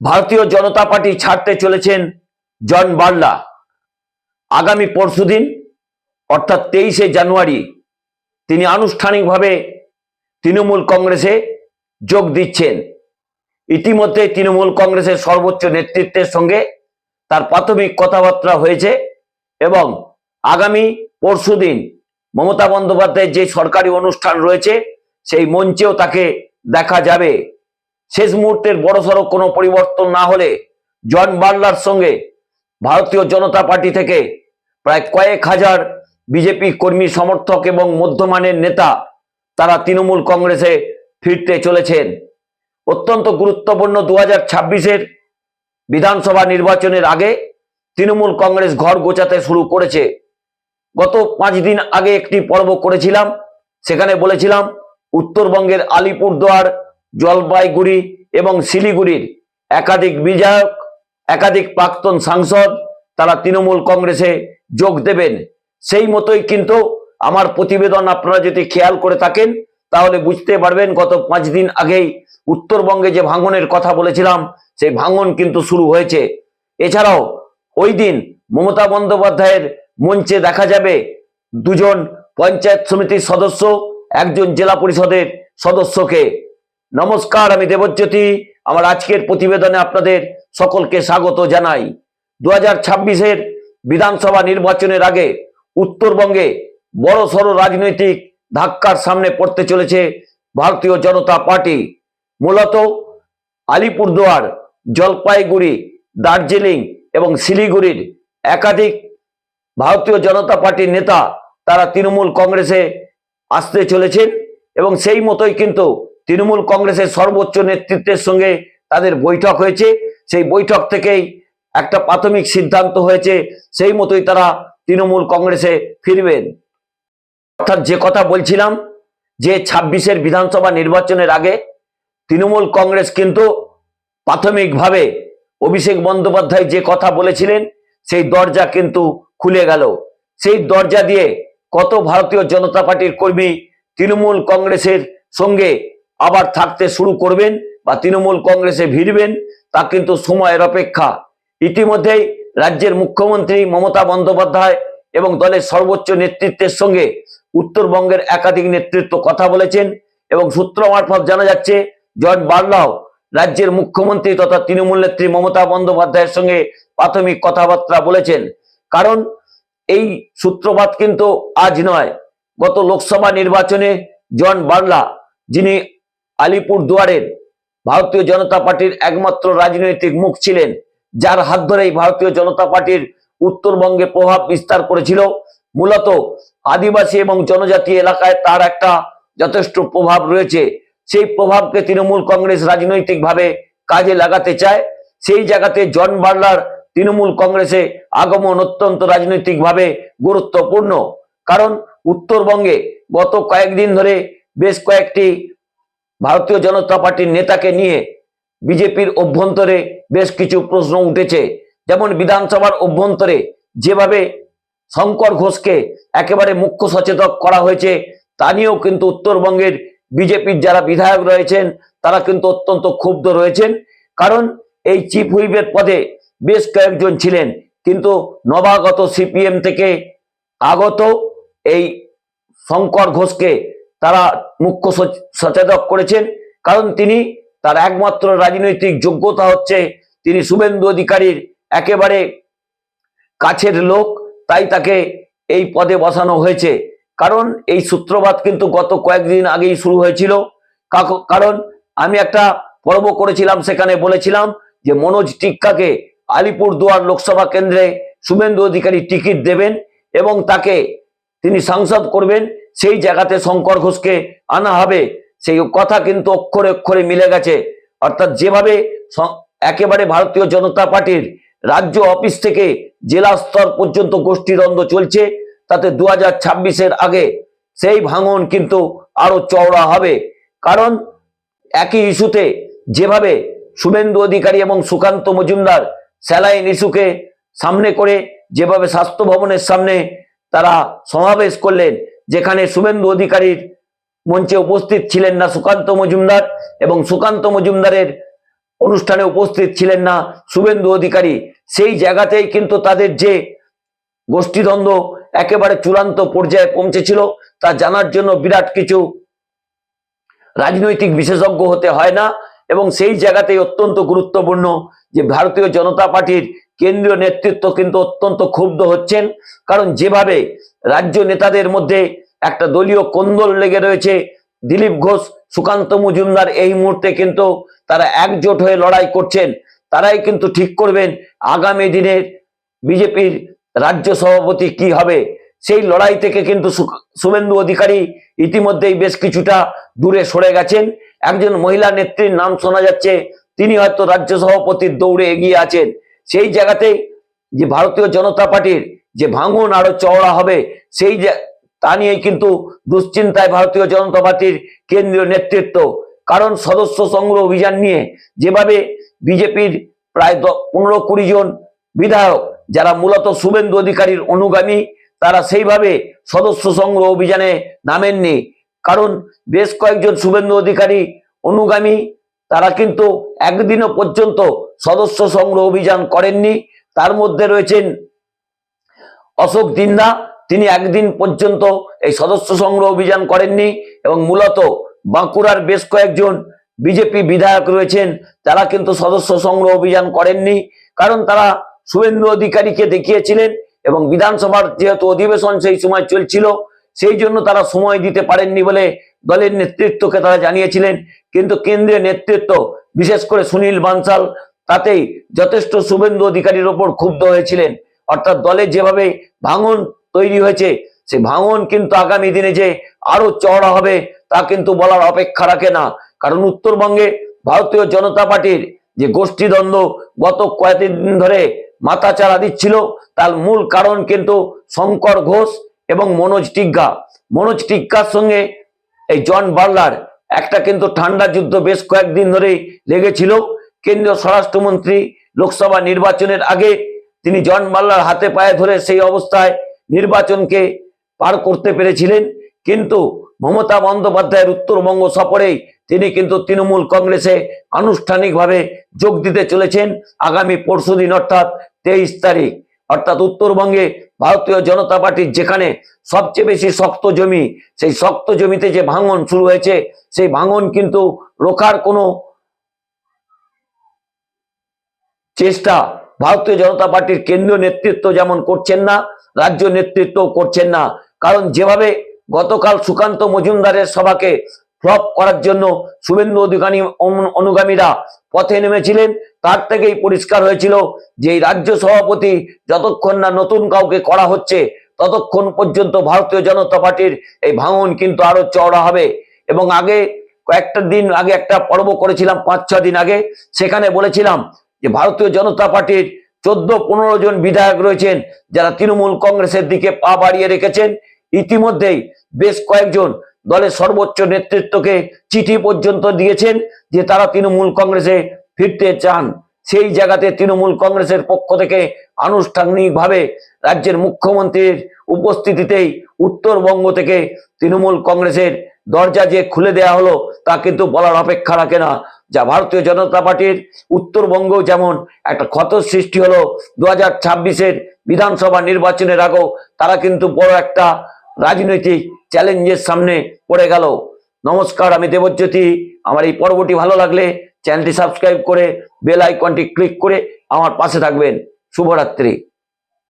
ভারতীয় জনতা পার্টি ছাড়তে চলেছেন জন বার্লা। আগামী পরশুদিন অর্থাৎ তেইশে জানুয়ারি, তিনি আনুষ্ঠানিকভাবে তৃণমূল কংগ্রেসে যোগ দিচ্ছেন। ইতিমধ্যে তৃণমূল কংগ্রেসের সর্বোচ্চ নেতৃত্বের সঙ্গে তার প্রাথমিক কথাবার্তা হয়েছে এবং আগামী পরশুদিন মমতা বন্দ্যোপাধ্যায়ের যে সরকারি অনুষ্ঠান রয়েছে, সেই মঞ্চেও তাকে দেখা যাবে। শেষ মুহূর্তের বড়সড় কোনো পরিবর্তন না হলে জন বার্লার সঙ্গে ভারতীয় জনতা পার্টি থেকে প্রায় কয়েক হাজার বিজেপি কর্মী সমর্থক এবং মধ্যমানের নেতা তারা তৃণমূল কংগ্রেসে ফিরতে চলেছেন। অত্যন্ত গুরুত্বপূর্ণ দু হাজার ছাব্বিশের বিধানসভা নির্বাচনের আগে তৃণমূল কংগ্রেস ঘর গোছাতে শুরু করেছে। গত পাঁচ দিন আগে একটি পর্ব করেছিলাম, সেখানে বলেছিলাম, উত্তরবঙ্গের আলিপুরদুয়ার জলপাইগুড়ি এবং শিলিগুড়ির একাধিক বিধায়ক, একাধিক প্রাক্তন সাংসদ তারা তৃণমূল কংগ্রেসে যোগ দেবেন। সেই মতোই কিন্তু আমার প্রতিবেদন আপনারা যদি খেয়াল করে থাকেন, তাহলে বুঝতে পারবেন গত পাঁচ দিন আগেই উত্তরবঙ্গে যে ভাঙনের কথা বলেছিলাম, সেই ভাঙন কিন্তু শুরু হয়েছে। এছাড়াও ওই দিন মমতা বন্দ্যোপাধ্যায়ের মঞ্চে দেখা যাবে দুজন পঞ্চায়েত সমিতির সদস্য, একজন জেলা পরিষদের সদস্যকে। নমস্কার, আমি দেবজ্যোতি। আমার আজকের প্রতিবেদনে আপনাদের সকলকে স্বাগত জানাই। দু হাজার ছাব্বিশের বিধানসভা নির্বাচনের আগে উত্তরবঙ্গে বড় সড় রাজনৈতিক ধাক্কার সামনে পড়তে চলেছে ভারতীয় জনতা পার্টি। মূলত আলিপুরদুয়ার, জলপাইগুড়ি, দার্জিলিং এবং শিলিগুড়ির একাধিক ভারতীয় জনতা পার্টির নেতা, তারা তৃণমূল কংগ্রেসে আসতে চলেছেন এবং সেই মতোই কিন্তু তৃণমূল কংগ্রেসের সর্বোচ্চ নেতৃত্বের সঙ্গে তাদের বৈঠক হয়েছে। সেই বৈঠক থেকেই একটা প্রাথমিক সিদ্ধান্ত হয়েছে, সেই মতোই তারা তৃণমূল কংগ্রেসে ফিরবেন। অর্থাৎ যে কথা বলছিলাম, যে ছাব্বিশের বিধানসভা নির্বাচনের আগে তৃণমূল কংগ্রেস কিন্তু প্রাথমিকভাবে অভিষেক বন্দ্যোপাধ্যায় যে কথা বলেছিলেন, সেই দরজা কিন্তু খুলে গেল। সেই দরজা দিয়ে কত ভারতীয় জনতা পার্টির কর্মী তৃণমূল কংগ্রেসের সঙ্গে আবার থাকতে শুরু করবেন বা তৃণমূল কংগ্রেসে ভিড়বেন, তা কিন্তু সময়ের অপেক্ষা। ইতিমধ্যেই রাজ্যের মুখ্যমন্ত্রী মমতা বন্দ্যোপাধ্যায় এবং দলের সর্বোচ্চ নেতৃত্বের সঙ্গে উত্তরবঙ্গের একাধিক নেতৃত্ব কথা বলেছেন এবং সূত্র মারফত জানা যাচ্ছে, জন বার্লাও রাজ্যের মুখ্যমন্ত্রী তথা তৃণমূল নেত্রী মমতা বন্দ্যোপাধ্যায়ের সঙ্গে প্রাথমিক কথাবার্তা বলেছেন। কারণ এই সূত্রপাত কিন্তু আজ নয়। গত লোকসভা নির্বাচনে জন বার্লা, যিনি আলিপুর দুয়ারের ভারতীয় জনতা পার্টির একমাত্র রাজনৈতিক মুখ ছিলেন, যার হাত ধরেই ভারতীয় জনতা পার্টির উত্তরবঙ্গে প্রভাব বিস্তার করেছিল। মূলত আদিবাসী এবং জনজাতি এলাকায় তার একটা যথেষ্ট প্রভাব রয়েছে। সেই প্রভাবকে তৃণমূল কংগ্রেস রাজনৈতিকভাবে কাজে লাগাতে চায়। সেই জায়গাতে জন বার্লার তৃণমূল কংগ্রেসে আগমন অত্যন্ত রাজনৈতিকভাবে গুরুত্বপূর্ণ। কারণ উত্তরবঙ্গে গত কয়েকদিন ধরে বেশ কয়েকটি ভারতীয় জনতা পার্টির নেতাকে নিয়ে বিজেপির অভ্যন্তরে বেশ কিছু প্রশ্ন উঠেছে। যেমন বিধানসভার অভ্যন্তরে যেভাবে শঙ্কর ঘোষকে একেবারে মুখ্য সচেতক করা হয়েছে, তা নিয়েও কিন্তু উত্তরবঙ্গের বিজেপির যারা বিধায়ক রয়েছেন, তারা কিন্তু অত্যন্ত ক্ষুব্ধ রয়েছেন। কারণ এই চিফ হুইপের পদে বেশ কয়েকজন ছিলেন, কিন্তু নবাগত সিপিএম থেকে আগত এই শঙ্কর ঘোষকে তারা মুখ্য সচ- সচেতক করেছেন। কারণ তিনি তার একমাত্র রাজনৈতিক যোগ্যতা হচ্ছে তিনি শুভেন্দু অধিকারীর একেবারে কাছের লোক, তাই তাকে এই পদে বসানো হয়েছে। কারণ এই সূত্রপাত কিন্তু গত কয়েকদিন আগেই শুরু হয়েছিল। কারণ আমি একটা পর্ব করেছিলাম, সেখানে বলেছিলাম যে মনোজ টিক্কাকে আলিপুর দুয়ার লোকসভা কেন্দ্রে শুভেন্দু অধিকারী টিকিট দেবেন এবং তাকে তিনি সাংসদ করবেন, সেই জায়গাতে শঙ্কর ঘোষকে আনা হবে। সেই কথা কিন্তু অক্ষরে অক্ষরে মিলে গেছে। অর্থাৎ যেভাবে একেবারে ভারতীয় জনতা পার্টির রাজ্য অফিস থেকে জেলা স্তর পর্যন্ত গোষ্ঠীদ্বন্দ্ব চলছে, তাতে দু হাজার আগে সেই ভাঙন কিন্তু আরও চওড়া হবে। কারণ একই ইস্যুতে যেভাবে শুভেন্দু অধিকারী এবং সুকান্ত মজুমদার স্যালাইন ইস্যুকে সামনে করে, যেভাবে স্বাস্থ্য ভবনের সামনে তারা সমাবেশ করলেন, যেখানে শুভেন্দু অধিকারীর মঞ্চে উপস্থিত ছিলেন না সুকান্ত মজুমদার এবং সুকান্ত মজুমদারের অনুষ্ঠানে উপস্থিত ছিলেন না শুভেন্দু অধিকারী। সেই জায়গাতেই কিন্তু তাদের যে গোষ্ঠীদ্বন্দ্ব একেবারে চূড়ান্ত পর্যায়ে পৌঁছেছিল, তা জানার জন্য বিরাট কিছু রাজনৈতিক বিশেষজ্ঞ হতে হয় না এবং সেই জায়গাতেই অত্যন্ত গুরুত্বপূর্ণ যে ভারতীয় জনতা পার্টির কেন্দ্রীয় নেতৃত্ব কিন্তু অত্যন্ত ক্ষুব্ধ হচ্ছেন। কারণ যেভাবে রাজ্য নেতাদের মধ্যে একটা দলীয় কোন্দল লেগে রয়েছে, দিলীপ ঘোষ, সুকান্ত মজুমদার এই মুহূর্তে কিন্তু তারা একজোট হয়ে লড়াই করছেন। তারাই কিন্তু ঠিক করবেন আগামী দিনের বিজেপির রাজ্য সভাপতি কি হবে। সেই লড়াই থেকে কিন্তু শুভেন্দু অধিকারী ইতিমধ্যেই বেশ কিছুটা দূরে সরে গেছেন। একজন মহিলা নেত্রীর নাম শোনা যাচ্ছে, তিনি হয়তো রাজ্য সভাপতির দৌড়ে এগিয়ে আছেন। সেই জায়গাতেই যে ভারতীয় জনতা পার্টির যে ভাঙন আরও চওড়া হবে, সেই তা নিয়েই কিন্তু দুশ্চিন্তায় ভারতীয় জনতা পার্টির কেন্দ্রীয় নেতৃত্ব। কারণ সদস্য সংগ্রহ অভিযান নিয়ে যেভাবে বিজেপির প্রায় পনেরো কুড়ি জন বিধায়ক, যারা মূলত শুভেন্দু অধিকারীর অনুগামী, তারা সেইভাবে সদস্য সংগ্রহ অভিযানে নামেননি। কারণ বেশ কয়েকজন শুভেন্দু অধিকারী অনুগামী, তারা কিন্তু একদিনও পর্যন্ত সদস্য সংগ্রহ অভিযান করেননি। তার মধ্যে রয়েছেন অশোক দিন্দা তিনি একদিন পর্যন্ত এই সদস্য সংগ্রহ অভিযান করেননি এবং মূলত বাঁকুড়ার বেশ কয়েকজন বিজেপি বিধায়ক রয়েছেন। তারা কিন্তু সদস্য সংগ্রহ অভিযান করেননি, কারণ তারা শুভেন্দু অধিকারীকে দেখিয়েছিলেন এবং বিধানসভার যেহেতু অধিবেশন সেই সময় চলছিল, সেই জন্য তারা সময় দিতে পারেননি বলে দলের নেতৃত্বকে তারা জানিয়েছিলেন। কিন্তু কেন্দ্রীয় নেতৃত্ব, বিশেষ করে সুনীল বানসাল তাতেই যথেষ্ট শুভেন্দু অধিকারীর ওপর ক্ষুব্ধ হয়েছিলেন। অর্থাৎ দলে যেভাবে ভাঙন তৈরি হয়েছে, সে ভাঙন কিন্তু আগামী দিনে যে আরও চওড়া হবে, তা কিন্তু বলার অপেক্ষা রাখে না। কারণ উত্তরবঙ্গে ভারতীয় জনতা পার্টির যে গোষ্ঠীদ্বন্দ্ব গত কয়েকদিন ধরে মাথা মাথাচাড়া দিচ্ছিল, তার মূল কারণ কিন্তু শঙ্কর ঘোষ এবং মনোজ টিগ্গা। মনোজ টিগ্গার সঙ্গে এই জন বার্লার একটা কিন্তু ঠান্ডা যুদ্ধ বেশ কয়েকদিন ধরেই লেগেছিল। কেন্দ্রীয় স্বরাষ্ট্রমন্ত্রী লোকসভা নির্বাচনের আগে তিনি জন বার্লার হাতে পায়ে ধরে সেই অবস্থায় নির্বাচনকে পার করতে পেরেছিলেন। কিন্তু মমতা বন্দ্যোপাধ্যায়ের উত্তরবঙ্গ সফরেই তিনি কিন্তু তৃণমূল কংগ্রেসে আনুষ্ঠানিকভাবে যোগ দিতে চলেছেন। আগামী পরশুদিন অর্থাৎ তেইশ তারিখ। অর্থাৎ উত্তরবঙ্গে ভারতীয় জনতা পার্টির যেখানে সবচেয়ে বেশি শক্ত জমি, সেই শক্ত জমিতে যে ভাঙন শুরু হয়েছে, সেই ভাঙন কিন্তু রোখার কোনো চেষ্টা ভারতীয় জনতা পার্টির কেন্দ্রীয় নেতৃত্ব যেমন করছেন না, রাজ্য নেতৃত্ব করছেন না। কারণ যেভাবে গতকাল সুকান্ত মজুমদারের সভাকে ফ্লপ করার জন্য শুভেন্দু অধিকারী অনু- অনুগামীরা পথে নেমেছিলেন, তার থেকেই পরিষ্কার হয়েছিল যে এই রাজ্য সভাপতি যতক্ষণ না নতুন কাউকে করা হচ্ছে, ততক্ষণ পর্যন্ত ভারতীয় জনতা পার্টির এই ভাঙন কিন্তু আরও চওড়া হবে। এবং আগে কয়েকটা দিন আগে একটা পর্ব করেছিলাম পাঁচ ছ দিন আগে, সেখানে বলেছিলাম যে ভারতীয় জনতা পার্টির চোদ্দ পনেরো জন বিধায়ক রয়েছেন, যারা তৃণমূল কংগ্রেসের দিকে পা বাড়িয়ে রেখেছেন। ইতিমধ্যেই বেশ কয়েকজন দলের সর্বোচ্চ নেতৃত্বকে চিঠি পর্যন্ত দিয়েছেন যে তারা তৃণমূল কংগ্রেসে ফিরতে চান। সেই জায়গাতে তৃণমূল কংগ্রেসের পক্ষ থেকে আনুষ্ঠানিকভাবে রাজ্যের মুখ্যমন্ত্রীর উপস্থিতিতেই উত্তরবঙ্গ থেকে তৃণমূল কংগ্রেসের দরজা যে খুলে দেয়া হলো, তা কিন্তু বলার অপেক্ষা রাখে না। যা ভারতীয় জনতা পার্টির উত্তরবঙ্গ যেমন একটা ক্ষত সৃষ্টি হলো দু হাজার ছাব্বিশের বিধানসভা নির্বাচনের আগেও তারা কিন্তু বড় একটা রাজনৈতিক চ্যালেঞ্জের সামনে পড়ে গেল। নমস্কার, আমি দেবজ্যোতি। আমার এই পর্বটি ভালো লাগলে চ্যানেলটি সাবস্ক্রাইব করে বেল আইকনটি ক্লিক করে আমার পাশে থাকবেন। শুভরাত্রি।